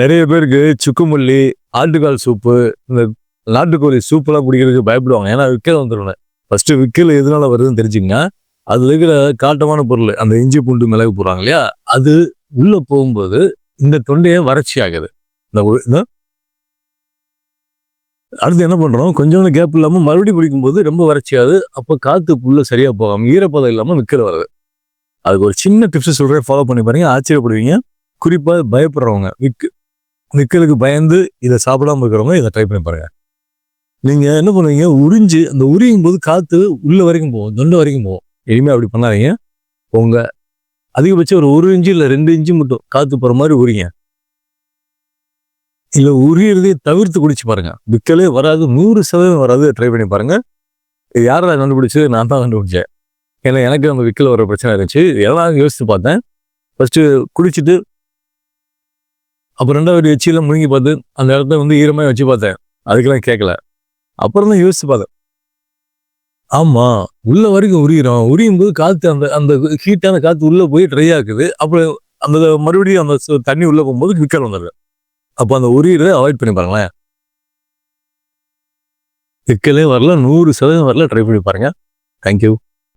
நிறைய பேருக்கு சுக்குமல்லி ஆட்டுக்கால் சூப்பு இந்த நாட்டுக்கோழி சூப்பெல்லாம் குடிக்கிறதுக்கு பயப்படுவாங்க. ஏன்னா விக்கல் வந்துடும் ஃபர்ஸ்ட் விக்கல் எதனால வருதுன்னு தெரிஞ்சுங்க அதில் இருக்கிற காட்டமான பொருள் அந்த இஞ்சி பூண்டு மிளகு போடுறாங்க இல்லையா? அது உள்ள போகும்போது இந்த தொண்டையே வறட்சி ஆகுது. இந்த அடுத்து என்ன பண்றோம்? கொஞ்சோண்டு கேப் இல்லாம மறுபடியும் பிடிக்கும்போது ரொம்ப வறட்சியாகுது. அப்போ காற்று புல்ல சரியா போகாம ஈரப்பதம் இல்லாம விக்கல் வருது. அதுக்கு ஒரு சின்ன டிப்ஸ் சொல்கிறேன் ஃபாலோ பண்ணி பாருங்க. ஆச்சரியப்படுவீங்க. குறிப்பாக பயப்படுறவங்க. விக்கு நிக்கலுக்கு பயந்து இதை சாப்பிடாம இருக்கிறவங்க இதை ட்ரை பண்ணி பாருங்க. நீங்க என்ன பண்ணுவீங்க? உறிஞ்சு அந்த உரியும் போது காத்து உள்ள வரைக்கும் போகும் தொண்டை வரைக்கும் போகும். இனிமே அப்படி பண்ணாதீங்க. உங்க அதிகபட்சம் ஒரு ஒரு இன்ச்சு இல்லை ரெண்டு இன்ச்சு மட்டும் காத்து போற மாதிரி உரிங்க. இல்லை உரியறதே தவிர்த்து குடிச்சு பாருங்க. விக்கலே வராது நூறு சதவீதம் வராது. ட்ரை பண்ணி பாருங்க. இது யாரா கண்டுபிடிச்சது? நான் தான் கண்டுபிடிச்சேன். ஏன்னா எனக்கு அந்த விக்கல் வர பிரச்சனை இருந்துச்சு. எல்லாம் யோசித்து பார்த்தேன். ஃபஸ்ட்டு குடிச்சிட்டு அப்புறம் ரெண்டாவது எச்சியில் முழுங்கி பார்த்து அந்த இடத்த வந்து ஈரமாக வச்சு பார்த்தேன். அதுக்கெல்லாம் கேட்கல அப்புறம் தான் யோசிச்சு பார்த்தேன். ஆமா உள்ள வரைக்கும் உரியிறோம். உரியும் போது காற்று அந்த அந்த ஹீட்டான காற்று உள்ளே போய் ட்ரை ஆகுது அப்புறம் அந்த மறுபடியும் அந்த தண்ணி உள்ள போகும்போது விக்கல் வந்துடுது. அப்போ அந்த உரியதை அவாய்ட் பண்ணி பாருங்களேன். விக்கலே வரல நூறு சதவீதம் வரல ட்ரை பண்ணி பாருங்க. தேங்க்யூ